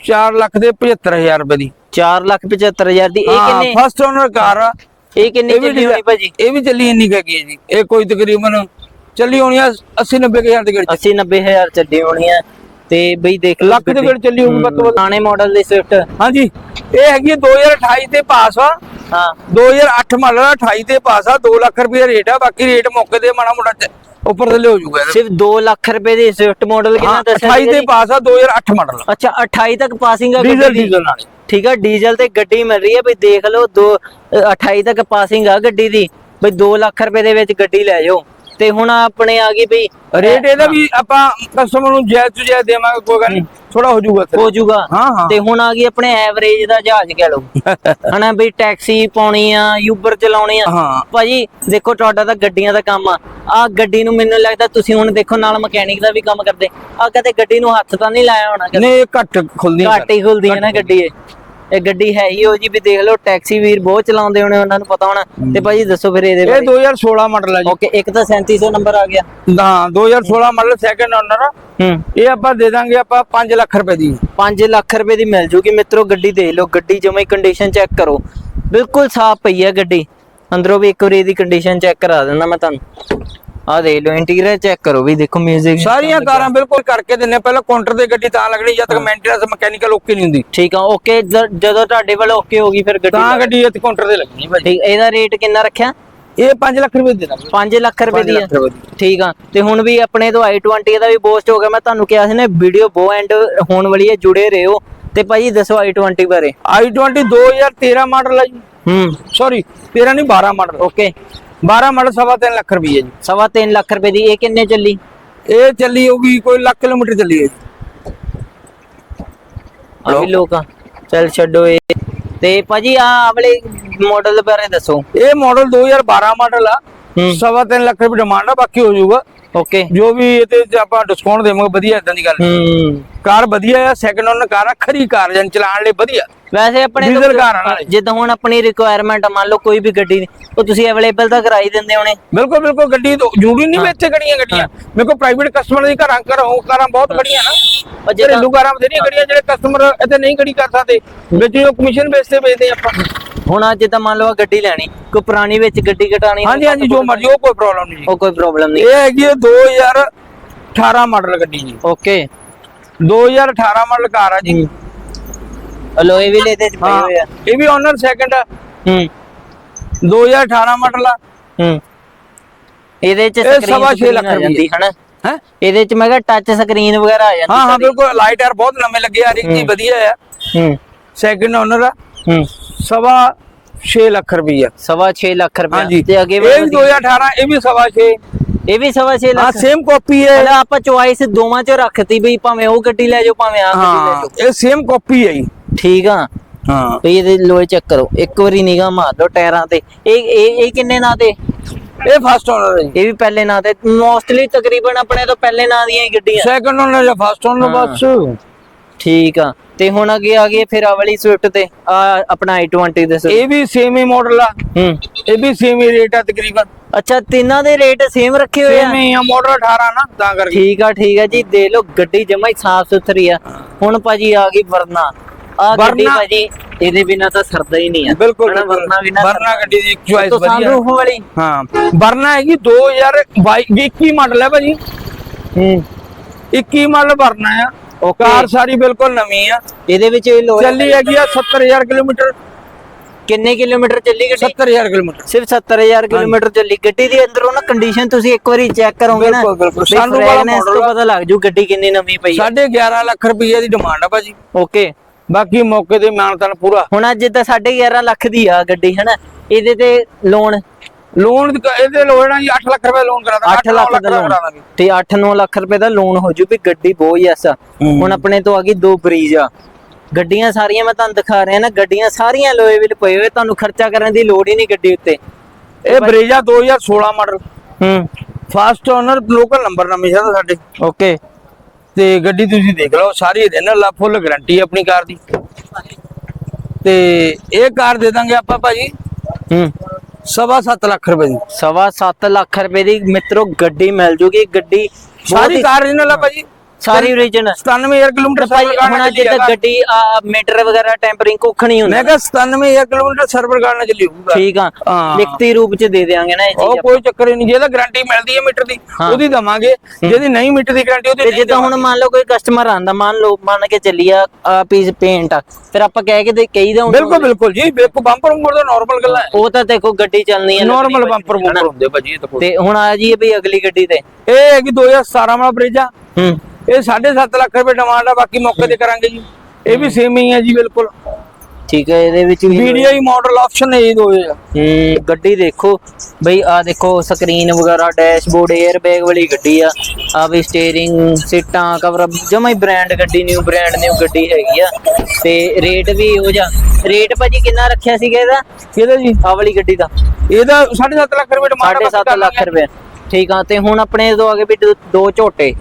4 ਲੱਖ ਦੇ 75000 ਰੁਪਏ ਦੀ। 4 ਲੱਖ 75000 ਦੀ। ਇਹ ਹਾਂ ਕਿੰਨੇ? ਫਸਟ ਓਨਰ ਕਾਰ ਆ। ਇਹ ਕਿੰਨੀ ਚੱਲੀ ਹੋਣੀ ਭਾਜੀ? ਇਹ ਵੀ ਚੱਲੀ ਇੰਨੀ ਕੁ ਹੈਗੀ ਹੈ ਜੀ। ਇਹ ਕੋਈ ਤਕਰੀਬਨ ਚੱਲੀ ਹੋਣੀ ਆ 80 90 ਹਜ਼ਾਰ ਦੀ ਗੱਡੀ 80 90000 ਚੱਲੀ ਹੋਣੀ ਆ। ਤੇ ਬਈ ਦੇਖ ਲੱਖ ਦੀ ਗੱਡੀ। ਚੱਲੀ ਹੋਊਗੀ ਵੱਧ ਤੋਂ ਵੱਧ। ਪੁਰਾਣੇ ਮਾਡਲ ਦੀ ਸਵਿਫਟ ਹਾਂਜੀ ਇਹ ਹੈਗੀ ਹੈ 2028 ਤੇ ਪਾਸ ਆ। ਹਾਂ। 2008 ਮਾਡਲ ਆ 28 ਤੇ ਪਾਸ ਆ 2 ਲੱਖ ਰੁਪਏ ਰੇਟ ਆ ਬਾਕੀ ਰੇਟ ਮੌਕੇ ਤੇ ਮਾੜਾ ਮੋਟਾ ਉੱਪਰ ਥੱਲੇ ਹੋ ਜਾਊਗਾ। ਸਿਰਫ 2 ਲੱਖ ਰੁਪਏ ਦੀ ਸਵਿਫਟ ਮਾਡਲ ਕਿੰਨਾ ਦੱਸਿਆ 28 ਸੀਗਾ ਤੇ? ਪਾਸ ਆ 2008 ਮਾਡਲ ਅੱਛਾ 28 ਤੱਕ ਪਾਸਿੰਗ ਆ ਡੀਜ਼ਲ ਡੀਜ਼ਲ ਨਾਲ। ਠੀਕ ਆ ਡੀਜ਼ਲ ਤੇ ਗੱਡੀ ਮਿਲ ਰਹੀ ਹੈ ਬਈ ਦੇਖ ਲਓ ਦੋ ਅ, 28 ਤੱਕ ਪਾਸਿੰਗ ਆ ਗੱਡੀ ਦੀ। ਬਈ 2 ਲੱਖ ਰੁਪਏ ਦੇ ਵਿੱਚ ਗੱਡੀ ਲੈ ਜਾਓ। ਤੇ ਹੁਣ ਆਪਣੇ ਆ ਗਈ ਬਈ ਰੇਟ ਇਹਦਾ ਵੀ ਆਪਾਂ ਕਸਟਮਰ ਨੂੰ ਜਾਇਜ਼ ਤੋਂ ਜਾਇਜ਼ ਦੇਵਾਂਗੇ ਕੋਈ ਗੱਲ ਨਹੀਂ ਥੋੜਾ ਹੋ ਜਾਊਗਾ ਹੋ ਜਾਊਗਾ। ਹਾਂ, ਹਾਂ। ਤੇ ਹੁਣ ਆ ਗਈ ਆਪਣੇ ਐਵਰੇਜ ਦਾ ਜਹਾਜ਼ ਕਹਿ ਲਓ। ਹਨਾ ਬਈ ਟੈਕਸੀ ਪਾਉਣੀ ਆ ਯੂਬਰ ਚਲਾਉਣੀ ਆ। ਭਾਜੀ ਦੇਖੋ ਤੁਹਾਡਾ ਤਾਂ ਗੱਡੀਆਂ ਦਾ ਕੰਮ ਆ। ਆ ਗੱਡੀ ਨੂੰ ਮੈਨੂੰ ਲੱਗਦਾ ਤੁਸੀਂ ਹੁਣ ਦੇਖੋ ਨਾਲ ਮਕੈਨਿਕ ਦਾ ਵੀ ਕੰਮ ਕਰਦੇ। ਆ ਕਦੇ ਗੱਡੀ ਨੂੰ ਹੱਥ ਤਾਂ ਨਹੀਂ ਲਾਇਆ ਹੋਣਾ ਨਹੀਂ ਘੱਟ ਖੁੱਲਦੀ ਘੱਟ ਹੀ ਖੁੱਲਦੀ ਹੈ ਨਾ ਗੱਡੀ ਇਹ। ਇਹ ਗੱਡੀ ਹੈ ਹੀ ਉਹ ਜੀ ਵੀ ਦੇਖ ਲਓ ਟੈਕਸੀ ਵੀਰ ਬਹੁਤ ਚਲਾਉਂਦੇ ਹੋਣੇ ਉਹਨਾਂ ਨੂੰ ਪਤਾ ਹੋਣਾ। ਤੇ ਭਾਜੀ ਦੱਸੋ ਫਿਰ ਇਹਦੇ ਇਹ ਬਾਰੇ। 2016 ਮਾਡਲ ਹੈ ਜੀ। ਓਕੇ ਇੱਕ ਤਾਂ 3700 ਨੰਬਰ ਆ ਗਿਆ। ਹਾਂ 2016 ਮਾਡਲ ਸੈਕੰਡ ਓਨਰ ਹੂੰ। ਇਹ ਆਪਾਂ ਦੇ ਦਾਂਗੇ ਆਪਾਂ 5 ਲੱਖ ਰੁਪਏ ਦੀ। 5 ਲੱਖ ਰੁਪਏ ਦੀ ਮਿਲ ਜੂਗੀ। ਮਿੱਤਰੋ ਗੱਡੀ ਦੇਖ ਲਓ ਗੱਡੀ ਜਮੇ ਕੰਡੀਸ਼ਨ ਚੈੱਕ ਕਰੋ। ਬਿਲਕੁਲ ਸਾਫ਼ ਪਈ ਹੈ ਗੱਡੀ। ਅੰਦਰੋਂ ਵੀ ਇੱਕ ਵਾਰੀ ਇਹਦੀ ਕੰਡੀਸ਼ਨ ਚੈੱਕ ਕਰਾ ਦਿੰਦਾ ਮੈਂ ਤੁਹਾਨੂੰ। ਆਹ ਦੇਖ ਲਓ ਇੰਟੀਰੀਅਰ ਚੈੱਕ ਕਰੋ ਵੀ ਦੇਖੋ 뮤직 ਸਾਰੀਆਂ ਕਾਰਾਂ ਬਿਲਕੁਲ ਕਰਕੇ ਦਿੰਨੇ ਪਹਿਲਾਂ ਕਾਊਂਟਰ ਤੇ ਗੱਡੀ ਤਾਂ ਲੱਗਣੀ ਜਦ ਤੱਕ ਮੇਨਟੇਨੈਂਸ ਮਕੈਨੀਕਲ ਓਕੇ ਨਹੀਂ ਹੁੰਦੀ। ਠੀਕ ਆ ਓਕੇ ਜਦੋਂ ਤੁਹਾਡੇ ਵੱਲ ਓਕੇ ਹੋ ਗਈ ਫਿਰ ਗੱਡੀ ਤਾਂ ਗੱਡੀ ਇੱਥੇ ਕਾਊਂਟਰ ਤੇ ਲੱਗਣੀ ਭਾਜੀ। ਠੀਕ ਇਹਦਾ ਰੇਟ ਕਿੰਨਾ ਰੱਖਿਆ? ਇਹ 5 ਲੱਖ ਰੁਪਏ ਦੇ ਦਾਂਗੇ 5 ਲੱਖ ਰੁਪਏ ਦੀ ਪੰਜ ਆ। ਲੱਖ ਰੁਪਏ ਦੀ। ਠੀਕ ਆ ਤੇ ਹੁਣ ਵੀ ਆਪਣੇ ਤੋਂ i20 ਦਾ ਵੀ ਬੋਸਟ ਹੋ ਗਿਆ। ਮੈਂ ਤੁਹਾਨੂੰ ਕਿਹਾ ਸੀ ਨਾ ਵੀਡੀਓ ਬੋ ਐਂਡ ਹੋਣ ਵਾਲੀ ਹੈ ਜੁੜੇ ਰਹੋ। ਤੇ ਭਾਜੀ ਦੱਸੋ i20 ਬਾਰੇ। i20 2013 ਮਾਡਲ ਹੈ ਜੀ। ਹੂੰ। ਸੌਰੀ 13 ਨਹੀਂ 12 ਮਾਡਲ। ਓਕੇ 12 ਮਾਡਲ ਸਵਾ ਤਿੰਨ ਲੱਖ ਰੁਪਏ ਜੀ। ਸਵਾ ਤਿੰਨ ਲੱਖ ਰੁਪਏ ਦੀ ਇਹ ਕਿੰਨੇ ਚੱਲੀ? ਇਹ ਚੱਲੀ ਹੋਊਗੀ ਕੋਈ ਲੱਖ ਕਿਲੋਮੀਟਰ ਚੱਲੀ ਹੈ ਜੀ। ਵੀ ਲੋਕ ਚੱਲ ਛੱਡੋ ਇਹ। ਤੇ ਭਾਜੀ ਆ ਵਾਲੇ ਮਾਡਲ ਬਾਰੇ ਦੱਸੋ। ਇਹ ਮਾਡਲ 2012 ਮਾਡਲ ਆ। ਸਵਾ ਤਿੰਨ ਲੱਖ ਰੁਪਏ ਡਿਮਾਂਡ ਆ ਬਾਕੀ ਹੋ ਜਾਊਗਾ। ਓਕੇ। ਜੋ ਵੀ ਇਹਦੇ ਚ ਆਪਾਂ ਡਿਸਕਾਊਂਟ ਦੇਵਾਂਗੇ ਵਧੀਆ ਇਦਾਂ ਦੀ ਗੱਲ ਕਾਰ ਵਧੀਆ ਆ ਸੈਕੰਡ ਓਨਰ ਕਾਰ ਆ ਖਰੀ ਕਾਰ ਜਨ ਚਲਾਉਣ ਲਈ ਵਧੀਆ। ਵੈਸੇ ਆਪਣੇ ਡੀਜ਼ਲ ਕਾਰ ਆ ਨਾਲੇ। ਜਿੱਦਾਂ ਹੁਣ ਆਪਣੀ ਰਿਕੁਆਇਰਮੈਂਟ ਮੰਨ ਲਓ ਕੋਈ ਵੀ ਗੱਡੀ ਦੀ, ਉਹ ਤੁਸੀਂ ਅਵੇਲੇਬਲ ਤਾਂ ਕਰਾਈ ਦਿੰਦੇ ਹੋਣੇ। ਬਿਲਕੁਲ ਬਿਲਕੁਲ ਗੱਡੀ ਤੋਂ ਜ਼ਰੂਰੀ ਨਹੀਂ ਵੀ ਇੱਥੇ ਖੜੀਆਂ ਗੱਡੀਆਂ। ਮੇਰੇ ਕੋਲ ਪ੍ਰਾਈਵੇਟ ਕਸਟਮਰ ਦੀ ਘਰਾਂ ਘਰੋਂ ਕਾਰਾਂ ਬਹੁਤ ਖੜੀਆਂ ਨਾ ਉਹ ਜਿੱਦਾਂ ਘਰੇਲੂ ਕਾਰਾਂ ਬਥੇਰੀਆਂ ਗੱਡੀਆਂ ਜਿਹੜੇ ਕਸਟਮਰ ਇੱਥੇ ਨਹੀਂ ਖੜੀ ਕਰ ਸਕਦੇ। ਵਿੱਚ ਜੋ ਕਮਿਸ਼ਨ ਬੇਸ ਤੇ ਵੇਚਦੇ ਆਪਾਂ। ਹੁਣ ਅੱਜ ਤਾਂ ਮੰਨ ਲਓ ਆਹ ਗੱਡੀ ਲੈਣੀ ਕੋਈ ਪੁਰਾਣੀ ਵਿੱਚ ਗੱਡੀ ਕਟਾਣੀ ਹਾਂਜੀ ਹਾਂਜੀ ਜੋ ਮਰਜ਼ੀ ਉਹ ਕੋਈ ਪ੍ਰੋਬਲਮ ਨਹੀਂ ਜੀ। ਉਹ ਕੋਈ ਪ੍ਰੋਬਲਮ ਨਹੀਂ। ਇਹ ਹੈਗੀ ਹੈ 2018 ਮਾਡਲ ਗੱਡੀ ਜੀ। ਓਕੇ 2018 ਮਾਡਲ ਕਾਰ ਆ ਜੀ। ਅਲੋਏ ਵੀ ਲੈਦੇ ਚ ਪਏ ਹਾਂ ਹੋਏ ਆ ਇਹ ਵੀ ਓਨਰ ਸੈਕੰਡ ਆ। ਹੂੰ। 2018 ਮਾਡਲ ਆ। ਹੂੰ। ਇਹਦੇ ਚ ਇਹ ਸਕਰੀਨ ਸਵਾ ਛੇ ਲੱਖ ਆ ਜਾਂਦੀ ਰੁਪਈਏ। ਹਨਾ? ਹੈ? ਇਹਦੇ ਚ ਮੈਂ ਕਿਹਾ ਟੱਚ ਸਕਰੀਨ ਵਗੈਰਾ ਆ ਜਾਂਦੀ ਹਾਂ ਹਾਂ। ਬਿਲਕੁਲ ਲਾਈਟ ਆਰ ਬਹੁਤ ਨਵੇਂ ਲੱਗੇ ਆ ਜੀ ਵਧੀਆ ਆ। ਹੂੰ। ਸੈਕੰਡ ਓਨਰ ਆ। ਹੂੰ। ਸਵਾ 6 ਲੱਖ ਰੁਪਈਆ। ਸਵਾ 6 ਲੱਖ ਰੁਪਏ ਹਾਂਜੀ। ਤੇ ਅੱਗੇ ਇਹ ਵੀ 2018 ਇਹ ਵੀ ਸਵਾ 6 ਇਹ ਵੀ ਸਵਾ 6 ਹਾਂ ਲੱਖ। ਸੇਮ ਕਾਪੀ ਹੈ। ਮਤਲਬ ਆਪਾਂ ਚੁਆਇਸ ਦੋਵਾਂ ਚੋਂ ਰੱਖਤੀ ਬਈ ਭਾਵੇਂ ਉਹ ਗੱਡੀ ਲੈ ਜਾਓ ਭਾਵੇਂ ਆ ਗੱਡੀ ਲੈ ਹਾਂ ਜਾਓ। ਇਹ ਸੇਮ ਕਾਪੀ ਹੈ ਜੀ। ਠੀਕ ਆ? ਹਾਂ। ਇਹਦੇ ਲੋਏ ਚੈੱਕ ਕਰੋ। ਇੱਕ ਵਾਰੀ ਨਿਗਾਹ ਮਾਰ ਲਓ ਟਾਇਰਾਂ ਤੇ। ਇਹ ਇਹ ਇਹ ਕਿੰਨੇ ਨਾਂ ਤੇ ਇਹ ਫਸਟ ਓਨਰ ਹੈ ਇਹ ਵੀ ਪਹਿਲੇ ਨਾਂ ਤੇ ਮੋਸਟਲੀ ਤਕਰੀਬਨ ਆਪਣੇ ਤੋਂ ਪਹਿਲੇ ਨਾਂ ਦੀਆਂ ਹੀ ਗੱਡੀਆਂ। ਸੈਕੰਡ ਓਨਰ ਜਾਂ ਫਸਟ ਓਨਰ ਬਸ। ਠੀਕ ਆ। ਤੇ ਹੁਣ ਅੱਗੇ ਆ ਗਏ ਫਿਰ ਆ ਵਾਲੀ ਸਵਿਫਟ ਤੇ ਆ ਆਪਣਾ i20 ਦੇ ਇਹ ਵੀ ਸੇਮ ਹੀ ਮਾਡਲ ਆ। ਹੂੰ। ਇਹ ਵੀ ਸੇਮ ਹੀ ਰੇਟ ਆ ਤਕਰੀਬਨ। ਅੱਛਾ ਤਿੰਨਾਂ ਦੇ ਰੇਟ ਸੇਮ ਰੱਖੇ ਹੋਏ ਆ? ਸੇਮ ਹੀ ਆ ਮਾਡਲ 18 ਨਾ ਤਾਂ ਕਰਕੇ। ਠੀਕ ਆ ਠੀਕ ਆ ਜੀ। ਦੇ ਲੋ ਗੱਡੀ ਜਮਾ ਹੀ ਸਾਫ਼ ਸੁਥਰੀ ਆ ਹੁਣ ਭਾਜੀ ਆ ਗਈ ਵਰਨਾ। ਆ ਗੱਡੀ ਵਰਨਾ- ਭਾਜੀ ਇਹਦੇ ਬਿਨਾ ਤਾਂ ਸਰਦਾ ਹੀ ਨਹੀਂ ਆ। ਬਿਲਕੁਲ ਹਨਾ, ਵਰਨਾ ਬਿਨਾ ਵਰਨਾ ਗੱਡੀ ਦੀ ਚੁਆਇਸ ਤੋਂ ਵਧੀਆ। ਸੰਰੂਫ ਵਾਲੀ। ਹਾਂ। ਵਰਨਾ ਹੈਗੀ 2022 21 ਮਾਡਲ ਹੈ ਭਾਜੀ। ਹੂੰ। 21 ਮਾਡਲ ਵਰਨਾ ਆ। Okay. ਕਾਰ ਸਾਰੀ ਬਿਲਕੁਲ ਨਵੀਂ ਆ। ਇਹਦੇ ਵਿੱਚ ਇਹ ਲੋਹੇ ਚੱਲੀ ਹੈਗੀ ਆ 70000 ਕਿਲੋਮੀਟਰ। ਕਿੰਨੇ ਕਿਲੋਮੀਟਰ ਚੱਲੀ ਗੱਡੀ? 70000 ਕਿਲੋਮੀਟਰ। ਸਿਰਫ 70000 ਕਿਲੋਮੀਟਰ ਚੱਲੀ। ਗੱਡੀ ਦੇ ਅੰਦਰੋਂ ਨਾ ਕੰਡੀਸ਼ਨ ਤੁਸੀਂ ਇੱਕ ਵਾਰੀ ਚੈੱਕ ਕਰੋਗੇ ਨਾ ਬਿਲਕੁਲ, ਬਿਲਕੁਲ। ਵੀ ਸਾਨੂੰ ਵਾਲਾ fragrance model ਤੋਂ ਆ। ਪਤਾ ਲੱਗ ਜੂ ਗੱਡੀ ਕਿੰਨੀ ਨਵੀਂ ਪਈ ਆ। 11.5 ਲੱਖ ਰੁਪਏ ਦੀ ਡਿਮਾਂਡ ਆ ਭਾਜੀ। ਓਕੇ ਬਾਕੀ ਮੌਕੇ ਤੇ ਮਾਨਤਾਨ ਪੂਰਾ। ਹੁਣ ਅੱਜ ਤਾਂ 11.5 ਲੱਖ ਦੀ ਆ ਗੱਡੀ ਹਨਾ? ਇਹਦੇ ਤੇ ਲੋਨ ਲੋਨ ਇਹਦੇ ਲੋਨ ਜੀ 8 ਲੱਖ ਰੁਪਏ ਲੋਨ ਕਰਾ ਦਾਂਗੇ 8 ਲੱਖ ਦਾ ਲੋਨ ਤੇ 8-9 ਲੱਖ ਰੁਪਏ ਦਾ ਲੋਨ ਹੋ ਜੂ ਵੀ ਗੱਡੀ ਆ। ਹੂੰ। ਹੁਣ ਆਪਣੇ ਤੋਂ ਆ ਗਈ ਦੋ ਬਰੀਜ ਆ। ਗੱਡੀਆਂ ਸਾਰੀਆਂ ਮੈਂ ਤੁਹਾਨੂੰ ਦਿਖਾ ਰਿਹਾ ਨਾ ਗੱਡੀਆਂ ਸਾਰੀਆਂ ਲੋਏ ਵਿੱਚ ਪਏ ਹੋਏ ਤੁਹਾਨੂੰ ਖਰਚਾ ਕਰਨ ਦੀ ਲੋੜ ਹੀ ਨਹੀਂ ਗੱਡੀ ਉੱਤੇ। ਇਹ ਬਰੇਜਾ 2016 ਮਾਡਲ। ਹੂੰ। ਫਸਟ ਓਨਰ ਲੋਕਲ ਨੰਬਰ ਨਾ ਸਾਡੇ। ਓਕੇ ਤੇ ਗੱਡੀ ਤੁਸੀਂ ਦੇਖ ਲਓ ਸਾਰੀ ਇਹਦੇ ਨਾਲ ਫੁੱਲ ਗਾਰੰਟੀ ਆਪਣੀ ਕਾਰ ਦੀ। ਤੇ ਇਹ ਕਾਰ ਦੇ ਦਾਂਗੇ ਆਪਾਂ ਭਾਜੀ ਹੂੰ। ਸਵਾ ਸੱਤ ਲੱਖ ਰੁਪਏ ਦੀ। ਸਵਾ 7 ਲੱਖ ਰੁਪਏ ਦੀ ਮਿੱਤਰੋ ਗੱਡੀ ਮਿਲ ਜੂਗੀ ਗੱਡੀ ਸਾਰੀ ਕਾਰ ਇਹਨਾਂ ਨਾਲ ਭਾਜੀ। ਸਾਰੀ ਓਰੀਜਨ 97000 ਕਿਲੋਮੀਟਰ ਭਾਈ ਹੁਣ ਜਿੱਦਾਂ ਗੱਡੀ ਆ ਮੀਟਰ ਵਗੈਰਾ ਟੈਂਪਰਿੰਗ ਕੁੱਖ ਨਹੀਂ ਹੁੰਦਾ। ਮੈਂ ਕਿਹਾ 97000 ਕਿਲੋਮੀਟਰ ਸਰਵਰ ਕਰਨਾ ਚੱਲੀ ਹੋਊਗਾ। ਠੀਕ ਆ। ਲਿਖਤੀ ਰੂਪ ਚ ਦੇ ਦੇਾਂਗੇ ਨਾ ਇਹ ਉਹ ਚੀਜ਼ ਕੋਈ ਚੱਕਰ ਨਹੀਂ ਜਿਹਦਾ ਗਾਰੰਟੀ ਮਿਲਦੀ ਹੈ ਮੀਟਰ ਦੀ। ਉਹਦੀ ਦਵਾਂਗੇ। ਜਿਹਦੀ ਨਹੀਂ ਮੀਟਰ ਦੀ ਗਾਰੰਟੀ ਉਹਦੀ ਜਿੱਦਾਂ ਹੁਣ ਮੰਨ ਲਓ ਕੋਈ ਕਸਟਮਰ ਆਂਦਾ ਮੰਨ ਲਓ ਮੰਨ ਕੇ ਚੱਲੀਆ ਆ ਪੀਸ ਪੇਂਟ ਫਿਰ ਆਪਾਂ ਕਹਿ ਕੇ ਤੇ ਕਹੀਦਾ ਹੁਣ ਬਿਲਕੁਲ ਬਿਲਕੁਲ ਜੀ ਵੇਖੋ ਬੰਪਰ ਬੰਪਰ ਤਾਂ ਨਾਰਮਲ ਗੱਲਾਂ ਉਹ ਤਾਂ ਦੇਖੋ ਗੱਡੀ ਚੱਲਣੀ ਹੈ ਨਾਰਮਲ ਬੰਪਰ ਬੰਪਰ ਹੁੰਦੇ ਭਾਜੀ ਇਹ ਤਾਂ ਹੁਣ ਆ ਜੀ ਬਈ ਅਗਲੀ ਗੱਡੀ ਤੇ। ਇਹ ਹੈ ਕਿ 2017 ਵਾਲਾ ਬ੍ਰਿਜ ਆ। ਹੂੰ। ਇਹ 7.5 ਲੱਖ ਰੁਪਏ ਡਿਮਾਂਡ ਆ ਬਾਕੀ ਮੌਕੇ ਤੇ ਕਰਾਂਗੇ ਜੀ। ਇਹ ਵੀ ਸੇਮ ਹੀ ਹੈ ਜੀ ਬਿਲਕੁਲ। ਠੀਕ ਹੈ ਇਹਦੇ ਵਿੱਚ ਵੀ ਵੀਡੀਆਈ ਮਾਡਲ ਆਪਸ਼ਨ ਹੈ ਇਹ ਦੋਏ ਆ। ਹੂੰ ਗੱਡੀ ਦੇਖੋ। ਬਈ ਆ ਦੇਖੋ ਸਕਰੀਨ ਵਗੈਰਾ ਡੈਸ਼ਬੋਰਡ 에ਅਰ ਬੈਗ ਵਾਲੀ ਗੱਡੀ ਆ। ਆ ਵੀ ਸਟੀਅਰਿੰਗ ਸੀਟਾਂ ਕਵਰ ਜਮਾ ਹੀ ਬ੍ਰਾਂਡ ਗੱਡੀ ਨਿਊ ਬ੍ਰਾਂਡ ਨਿਊ ਗੱਡੀ ਹੈਗੀ ਆ। ਤੇ ਰੇਟ ਵੀ ਹੋ ਜਾ ਰੇਟ ਭਾਜੀ ਕਿੰਨਾ ਰੱਖਿਆ ਸੀਗਾ ਇਹਦਾ? ਕਿਹਦਾ ਜੀ? ਆ ਵਾਲੀ ਗੱਡੀ ਦਾ। ਇਹਦਾ 7.5 ਲੱਖ ਰੁਪਏ ਡਿਮਾਂਡ 7.5 ਲੱਖ ਰੁਪਏ। ਠੀਕ ਆ ਤੇ ਹੁਣ ਆਪਣੇ ਤੋਂ ਆਗੇ ਵੀ ਦੋ- ਦੋ ਝੋਟੇ।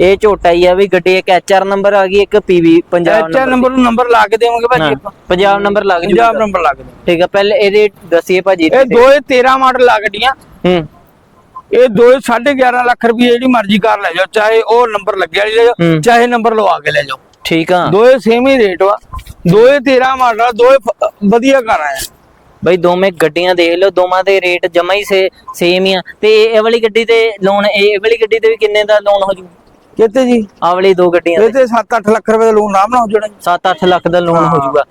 ਇਹ ਝੋਟਾ ਹੀ ਆ ਵੀ ਗੱਡੀ ਇੱਕ ਐਚਆਰ ਨੰਬਰ ਆ ਗਈ ਇੱਕ ਪੀਵੀ ਪੰਜਾਬ ਐਚਆਰ ਨੰਬਰ ਨੂੰ ਨੰਬਰ ਲਾ ਕੇ ਦੇਵਾਂਗੇ ਭਾਜੀ ਆਪਾਂ। ਪੰਜਾਬ ਨੰਬਰ ਲੱਗ ਜੂ ਪੰਜਾਬ ਨੰਬਰ ਲਾ ਕੇ। ਠੀਕ ਆ ਪਹਿਲੇ ਇਹਦੇ ਦੱਸੀਏ ਭਾਜੀ ਇਹ ਦੋਏ 13 ਮਾਡਲ ਆ ਗੱਡੀਆਂ। ਹੂੰ। ਇਹ ਦੋਏ 11.5 ਲੱਖ ਰੁਪਏ ਜਿਹੜੀ ਮਰਜ਼ੀ ਕਾਰ ਲੈ ਜਾਓ ਚਾਹੇ ਉਹ ਨੰਬਰ ਲੱਗੇ ਵਾਲੀ ਲੈ ਜਾਓ। ਚਾਹੇ ਨੰਬਰ ਲਵਾ ਕੇ ਲੈ ਜਾਓ। ਠੀਕ ਆ। ਦੋਏ ਸੇਮ ਹੀ ਰੇਟ ਵਾ। ਦੋਏ 13 ਮਾਡਲ ਦੋਏ ਵਧੀਆ ਕਾਰਾਂ ਆ ਬਈ ਦੋਵੇਂ ਗੱਡੀਆਂ ਦੇਖ ਲਓ ਦੋਵਾਂ ਦੇ ਰੇਟ ਜਮਾ ਹੀ ਸੇ ਸੇਮ ਹੀ ਆ। ਤੇ ਇਹ ਵਾਲੀ ਗੱਡੀ ਤੇ ਲੋਨ ਇਹ ਵਾਲੀ ਗੱਡੀ ਤੇ ਵੀ ਕਿੰਨੇ ਦਾ ਲੋਨ ਹੋ ਜੂ? ਕਿਤੇ ਜੀ? ਆ ਵਾਲੀ ਦੋ ਗੱਡੀਆਂ ਇਹ ਤੇ। 7-8 ਲੱਖ ਰੁਪਏ ਦਾ ਲੋਨ ਆਰਾਮ ਨਾਲ ਹੋ ਜਾਣਾ ਜੀ। 7-8 ਲੱਖ ਦਾ ਲੋਨ ਹੋ ਜੂਗਾ।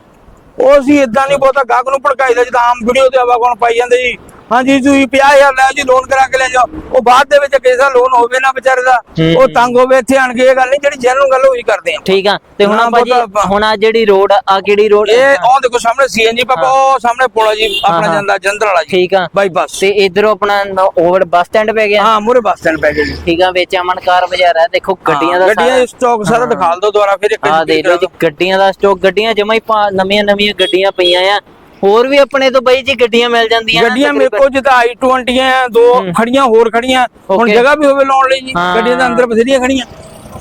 ਉਹ ਅਸੀਂ ਇਦਾਂ ਨਹੀਂ ਬਹੁਤਾ ਗਾਹਕ ਨੂੰ ਭੜਕਾਈਦਾ ਜਿੱਦਾਂ ਆਮ ਵੀਡੀਓ ਤੇ ਆਵਾ ਕੋਣ ਪਾਈ ਜਾਂਦੇ ਜੀ। ਹਾਂਜੀ ਤੁਸੀਂ 50000 ਲੈ ਜੀ ਲੋਨ ਕਰਾ ਕੇ ਲੈ ਜਾਓ। ਉਹ ਬਾਅਦ ਦੇ ਵਿੱਚ ਕਿਸੇ ਦਾ ਲੋਨ ਹੋਵੇ ਨਾ ਵਿਚਾਰੇ ਦਾ। ਉਹ ਤੰਗ ਹੋਵੇ ਇੱਥੇ ਆਣ ਕੇ ਇਹ ਗੱਲ ਨਹੀਂ ਜਿਹੜੀ ਜੈਨੂਨ ਗੱਲ ਹੋਈ ਕਰਦੇ ਆ। ਠੀਕ ਆ ਤੇ ਹੁਣ ਭਾਜੀ ਬਹੁਤਾ- ਹੁਣ ਆ ਜਿਹੜੀ ਰੋਡ ਆ ਕਿਹੜੀ ਰੋਡ ਇਹ ਉਹ ਦੇਖੋ ਸਾਹਮਣੇ ਸੀਐਨਜੀ ਪਾਪਾ ਉਹ ਸਾਹਮਣੇ ਪੁਲ ਜੀ ਆਪਣਾ। ਜਾਂਦਾ ਜੰਦਰ ਵਾਲਾ ਜੀ। ਠੀਕ ਆ। ਬਾਈਪਾਸ ਤੇ ਇਧਰੋਂ ਆਪਣਾ ਓਵਰ ਬੱਸ ਸਟੈਂਡ ਪੈ ਗਿਆ। ਹਾਂ ਮੂਰੇ ਬੱਸ ਸਟੈਂਡ ਪੈ ਗਏ ਜੀ। ਠੀਕ ਆ ਵਿੱਚ ਅਮਨ ਕਾਰ ਬਾਜ਼ਾਰ ਹੈ ਦੇਖੋ ਗੱਡੀਆਂ ਦਾ ਗੱਡੀਆਂ ਦੇ ਸਟਾਕ ਸਾਰਾ ਦਿਖਾਲ ਦਿਓ ਦੁਬਾਰਾ ਫਿਰ ਇੱਕ ਆ ਦੇਖ ਲਓ ਜੀ ਗੱਡੀਆਂ ਦਾ ਸਟਾਕ ਗੱਡੀਆਂ ਜਮਾ ਹੀ ਨਵੀਆਂ ਨਵੀਆਂ ਗੱਡੀਆਂ ਪਈਆਂ ਆ। ਹੋਰ ਵੀ ਆਪਣੇ ਤੋਂ ਬਈ ਜੀ ਗੱਡੀਆਂ ਮਿਲ ਜਾਂਦੀਆਂ ਗੱਡੀਆਂ ਮੇਰੇ ਕੋਲ ਜਿੱਦਾਂ i20 ਆ ਦੋ ਖੜੀਆਂ ਹੋਰ ਖੜੀਆਂ। ਹੁਣ. ਜਗ੍ਹਾ ਵੀ ਹੋਵੇ ਲਾਉਣ ਲਈ ਹਾਂ। ਗੱਡੀਆਂ ਦੇ ਅੰਦਰ ਬਥੇਰੀਆਂ ਖੜੀਆਂ।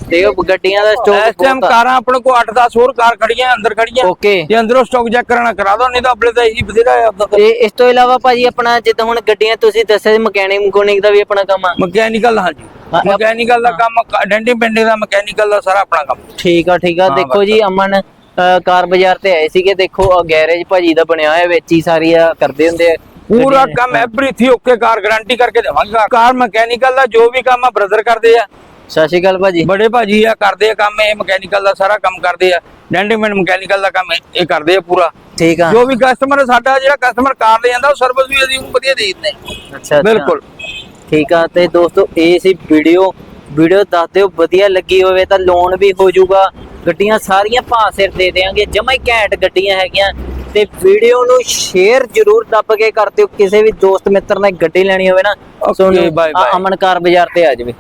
ਦੇਖੋ ਗੱਡੀਆਂ ਦਾ ਇਸ ਸਟਾਕ ਟਾਈਮ ਕਾਰਾਂ ਆਪਣੇ ਕੋਲ 8-10 ਹੋਰ ਕਾਰ ਖੜੀਆਂ ਅੰਦਰ ਖੜੀਆਂ। ਓਕੇ ਜੇ ਅੰਦਰੋਂ ਸਟਾਕ ਚੈੱਕ ਕਰਾਣਾ ਕਰਾ ਦੋ ਨਹੀਂ ਤਾਂ ਆਪਣੇ ਤਾਂ ਇਹੀ ਬਥੇਰਾ ਹੈ ਤੇ। ਇਸ ਤੋਂ ਇਲਾਵਾ ਭਾਜੀ ਆਪਣਾ ਜਿੱਦਾਂ ਹੁਣ ਗੱਡੀਆਂ ਤੁਸੀਂ ਦੱਸਿਆ ਮਕੈਨਿਕ ਮਕੂਨਿਕ ਦਾ ਵੀ ਆਪਣਾ ਕੰਮ ਆ? ਮਕੈਨੀਕਲ ਹਾਂਜੀ। ਹਾਂ, ਮਕੈਨੀਕਲ ਦਾ ਕੰਮ ਡੈਂਟਿੰਗ ਪੈਂਟਿੰਗ ਦਾ ਮਕੈਨੀਕਲ ਦਾ ਸਾਰਾ ਆਪਣਾ ਕੰਮ। ਠੀਕ ਆ ਠੀਕ ਆ। ਹਾਂ, ਦੇਖੋ ਜੀ ਅਮਨ ਕਾਰ ਬਾਜ਼ਾਰ ਤੇ ਆਏ ਸੀਗੇ ਦੇਖੋ ਗੈਰੇਜ ਭਾਜੀ ਦਾ ਬਣਿਆ ਹੋਇਆ ਵਿੱਚ ਹੀ ਸਾਰੀ ਆ ਕਰਦੇ ਹੁੰਦੇ ਆ। ਪੂਰਾ ਕੰਮ ਐਵਰੀਥਿੰਗ ਓਕੇ ਕਾਰ ਗਾਰੰਟੀ ਕਰਕੇ ਦੇਵਾਂਗੇ ਕਾਰ। ਮਕੈਨੀਕਲ ਦਾ ਜੋ ਵੀ ਕੰਮ ਆ ਬ੍ਰਦਰ ਕਰਦੇ ਆ। ਸਤਿ ਸ਼੍ਰੀ ਅਕਾਲ ਭਾਜੀ। ਬੜੇ ਭਾਜੀ ਆ ਕਰਦੇ ਆ ਕੰਮ ਇਹ ਮਕੈਨੀਕਲ ਦਾ ਸਾਰਾ ਕੰਮ ਕਰਦੇ ਆ। ਡੈਂਟਿੰਗ ਮਕੈਨੀਕਲ ਦਾ ਕੰਮ ਇਹ- ਕਰਦੇ ਆ ਪੂਰਾ। ਠੀਕ ਆ। ਜੋ ਵੀ ਕਸਟਮਰ ਸਾਡਾ ਜਿਹੜਾ ਕਸਟਮਰ ਕਾਰ ਲੈ ਜਾਂਦਾ ਉਹ ਸਰਵਿਸ ਵੀ ਅਸੀਂ ਉਹਨੂੰ ਵਧੀਆ ਦੇ ਦਿੰਦੇ ਅੱਛਾ। ਬਿਲਕੁਲ। ਠੀਕ ਆ ਤੇ ਦੋਸਤੋ ਇਹ ਸੀ ਵੀਡੀਓ ਵੀਡੀਓ ਦੱਸ ਦਿਓ ਵਧੀਆ ਲੱਗੀ ਹੋਵੇ ਤਾਂ ਲੋਨ ਵੀ ਹੋ ਜਾਊਗਾ। ਗੱਡੀਆਂ ਸਾਰੀਆਂ ਭਾਅ ਸਿਰ ਦੇ ਦੇਾਂਗੇ ਜਮਾ ਹੀ ਘੈਂਟ ਗੱਡੀਆਂ ਹੈਗੀਆਂ ਤੇ ਵੀਡੀਓ ਨੂੰ ਸ਼ੇਅਰ ਜ਼ਰੂਰ ਦੱਬ ਕੇ ਕਰ ਦਿਓ ਕਿਸੇ ਵੀ ਦੋਸਤ ਮਿੱਤਰ ਨੇ ਗੱਡੀ ਲੈਣੀ ਹੋਵੇ ਨਾ Okay, ਸੋਨੂੰ bye bye. ਅਮਨ ਕਾਰ ਬਾਜ਼ਾਰ ਤੇ ਆ ਜਾਵੇ